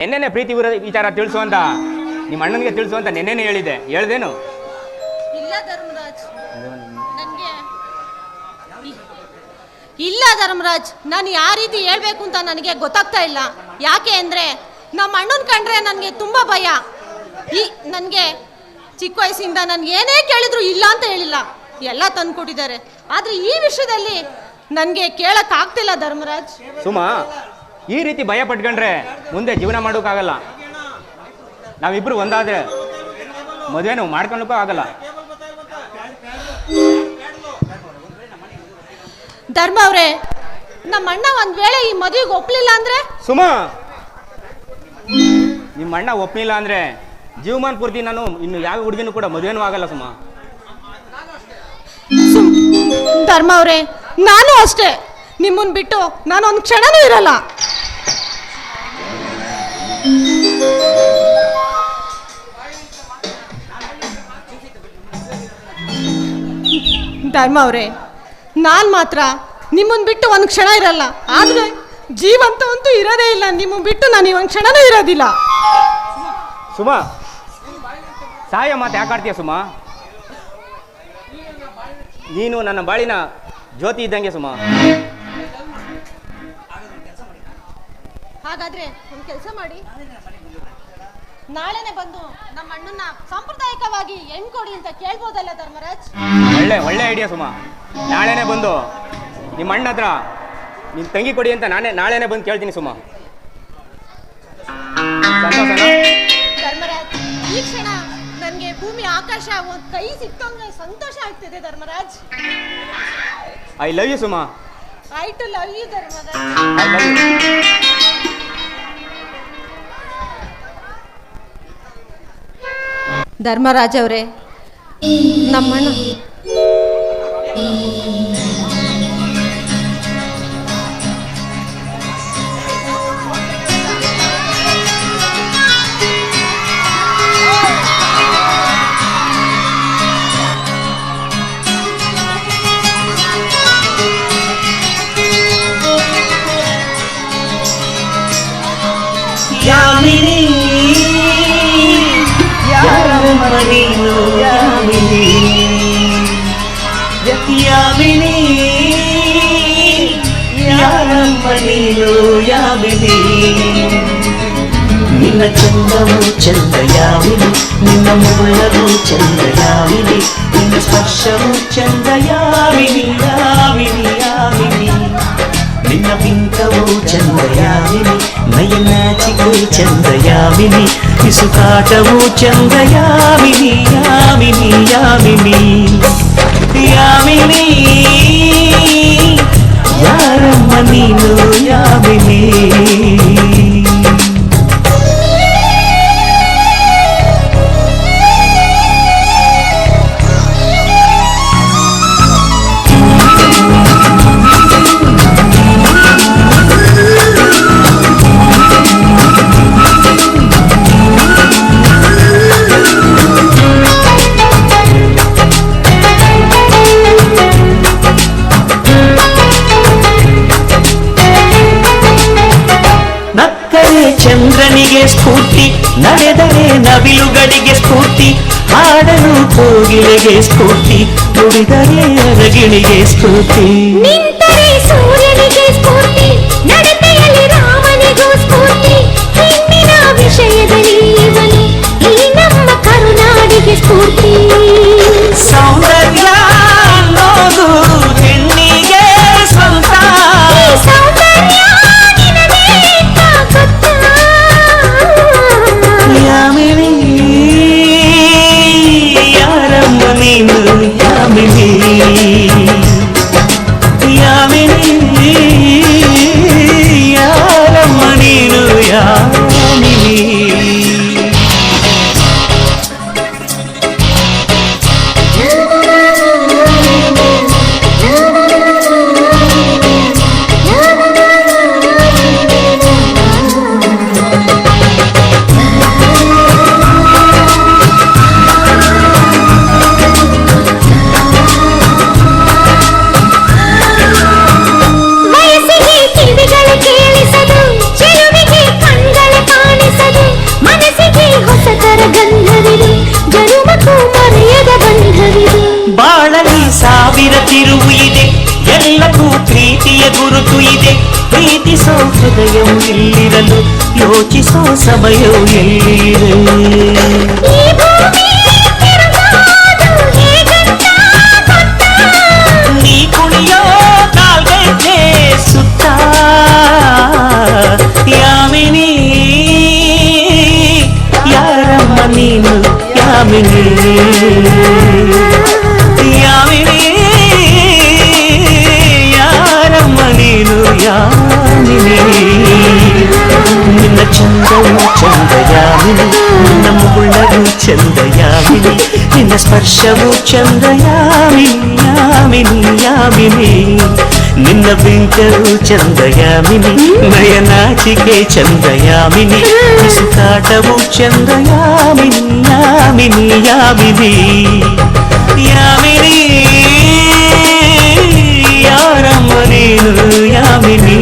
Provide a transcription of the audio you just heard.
ನೆನ್ನೆನೆ ಪ್ರೀತಿ ವಿಚಾರ ತಿಳಿಸುವಂತ ನಿಮ್ಮ ಅಣ್ಣನಿಗೆ ತಿಳಿಸುವಂತ ನೆನ್ನೆನೆ ಹೇಳಿದೆ ಹೇಳ್ದೇನು? ಇಲ್ಲ ಧರ್ಮರಾಜ್. ನಾನು ಯಾವ ರೀತಿ ಹೇಳ್ಬೇಕು ಅಂತ ನನಗೆ ಗೊತ್ತಾಗ್ತಾ ಇಲ್ಲ. ಯಾಕೆ ಅಂದ್ರೆ ನಮ್ಮ ಅಣ್ಣನ ಕಂಡ್ರೆ ನನಗೆ ತುಂಬಾ ಭಯ. ಈ ನನಗೆ ಚಿಕ್ಕ ವಯಸ್ಸಿಂದ ನನ್ಗೆ ಏನೇ ಕೇಳಿದ್ರು ಇಲ್ಲ ಅಂತ ಹೇಳಿಲ್ಲ. ಎಲ್ಲ ತಂದು ಕೊಟ್ಟಿದ್ದಾರೆ ಆದ್ರೆ ಈ ವಿಷಯದಲ್ಲಿ ನನಗೆ ಆಗ್ತಿಲ್ಲ ಧರ್ಮರಾಜ್. ಸುಮಾ ಈ ರೀತಿ ಭಯ ಪಟ್ಕೊಂಡ್ರೆ ಮುಂದೆ ಜೀವನ ಮಾಡೋಕ್ಕಾಗಲ್ಲ. ನಾವಿಬ್ರು ಒಂದಾದ್ರೆ ನಾವು ಮಾಡ್ಕೊಳ್ಳೋಕ್ಕೂ ಆಗಲ್ಲ. ಧರ್ಮ ಅವರೇ ನಮ್ಮ ಅಣ್ಣ ಒಂದ್ ವೇಳೆ ಈ ಮದುವೆಗೆ ಒಪ್ಪಲಿಲ್ಲ ಅಂದ್ರೆ? ಸುಮಾ! ನಿಮ್ಮ ಅಣ್ಣ ಒಪ್ಪಲಿಲ್ಲ ಅಂದ್ರೆ ಜೀವಮಾನ ಪೂರ್ತಿ ನಾನು ಇನ್ನು ಯಾವ ಹುಡುಗಿನೂ ಕೂಡ ಮದುವೆನೂ ಆಗಲ್ಲ ಸುಮಾ. ಧರ್ಮ ಅವರೇ ನಾನು ಅಷ್ಟೇ. ನಿಮ್ಮನ್ನ ಬಿಟ್ಟು ನಾನು ಒಂದು ಕ್ಷಣನೂ ಇರಲ್ಲ. ಧರ್ಮ ಅವರೇ, ನಾನು ಮಾತ್ರ ನಿಮ್ಮನ್ನು ಬಿಟ್ಟು ಒಂದು ಕ್ಷಣ ಇರಲ್ಲ. ಆದರೆ ಜೀವಂತ ಅಂತೂ ಇರೋದೇ ಇಲ್ಲ. ನಿಮ್ಮ ಬಿಟ್ಟು ನಾನು ಒಂದು ಕ್ಷಣನೂ ಇರೋದಿಲ್ಲ. ಸುಮಾ, ಸಾಯ ಮಾತು ಯಾಕಾಡ್ತೀಯ ಸುಮಾ? ನೀನು ನನ್ನ ಬಾಳಿನ ಜ್ಯೋತಿ ಇದ್ದಂಗೆ ಸುಮಾ. ಹಾಗಾದ್ರೆ ಒಂದು ಕೆಲಸ ಮಾಡಿ. ನಾಳೆನೆ ಬಂದು ನಮ್ಮ ಅಣ್ಣನ ಸಾಂಪ್ರದಾಯಿಕವಾಗಿ ಹೆಣ್ ಕೊಡಿ ಅಂತ ಕೇಳ್ಬೋದಲ್ಲ ಧರ್ಮರಾಜ್? ಒಳ್ಳೆ ಒಳ್ಳೆ ಐಡಿಯಾ ಸುಮಾ. ನಾಳೆನೆ ಬಂದು ನಿಮ್ಮ ಅಣ್ಣ ಹತ್ರ ನಿನ್ ತಂಗಿ ಕೊಡಿ ಅಂತ ನಾನೇ ನಾಳೆನೆ ಬಂದು ಕೇಳ್ತೀನಿ ಸುಮಾ. ಧರ್ಮರಾಜ್ ಈ ಕ್ಷಣ ನನಗೆ ಭೂಮಿ ಆಕಾಶ ಒಂದು ಕೈ ಸಿಕ್ತಂಗೆ ಸಂತೋಷ ಆಗ್ತಿದೆ Dharmaraj. I love you Suma. I too love you Dharmaraj. Dharmaraj ಅವರೇ ನಮ್ಮಣ್ಣ. యామిని యారమ్మణిలు యామిని. నిన్న చందము చందయామిని నిన్న ముళ్ళము చందయామిని నిన్న స్పర్శము చందయామిని యామిని యామిని నిన్న వింతవు చందయామిని నయనాచికు చందయామిని ఇసుకాటవు చందయామిని యామిని యామిని. ಚಂದ ಯಾವಿನಿ ಇಸುಕಾಟವು ಚಂದ ಯಾವಿನಿ ಯಾವಿನಿ ಯಾವಿನಿ ಯಾವಿನಿ ಯಾರಮ್ಮ ನೀನು ಸ್ಫೂರ್ತಿ ಹಾಡಲು ಕೋಗಿಲೆಗೆ ಸ್ಫೂರ್ತಿ ನುಡಿದರೆ ಅರಗಿಣಿಗೆ ಸ್ಫೂರ್ತಿ ನಿಂತರೆ ಸೂರ್ಯನಿಗೆ ಸ್ಫೂರ್ತಿ ನಡತೆಯಲ್ಲಿ ರಾಮನಿಗೂ ಸ್ಫೂರ್ತಿ ಹೆಣ್ಣಿನ ವಿಷಯದಲ್ಲಿ ಇವನು ಈ ನಮ್ಮ ಕರುನಾಡಿಗೆ ಸ್ಫೂರ್ತಿ ಹೇಳಲು ಯೋಚಿಸೋ ಸಮಯ ಎಲ್ಲಿದೆ ಈ ಭೂಮಿ ತಿರುಗೋದು ಹೇಗಂತ ಗೊತ್ತಾ? ನೀ ಕುಣಿಯೋ ಕಾಲ್ಗೈತೆ ಸುತ್ತ ಯಾಮಿನಿ ಯಾರಮ್ಮ ನೀನು ಯಾಮಿನಿ ಯಾಮಿನಿ చంద్రయామిని నిన్న స్పర్శము చంద్రయామిని యామిని నిన్న వింటరు చందయామిని నయనాచికే చందయామిని కాటము చందయామిని యామిని యామిని. యామిని యారమ్మ నేను యామిని.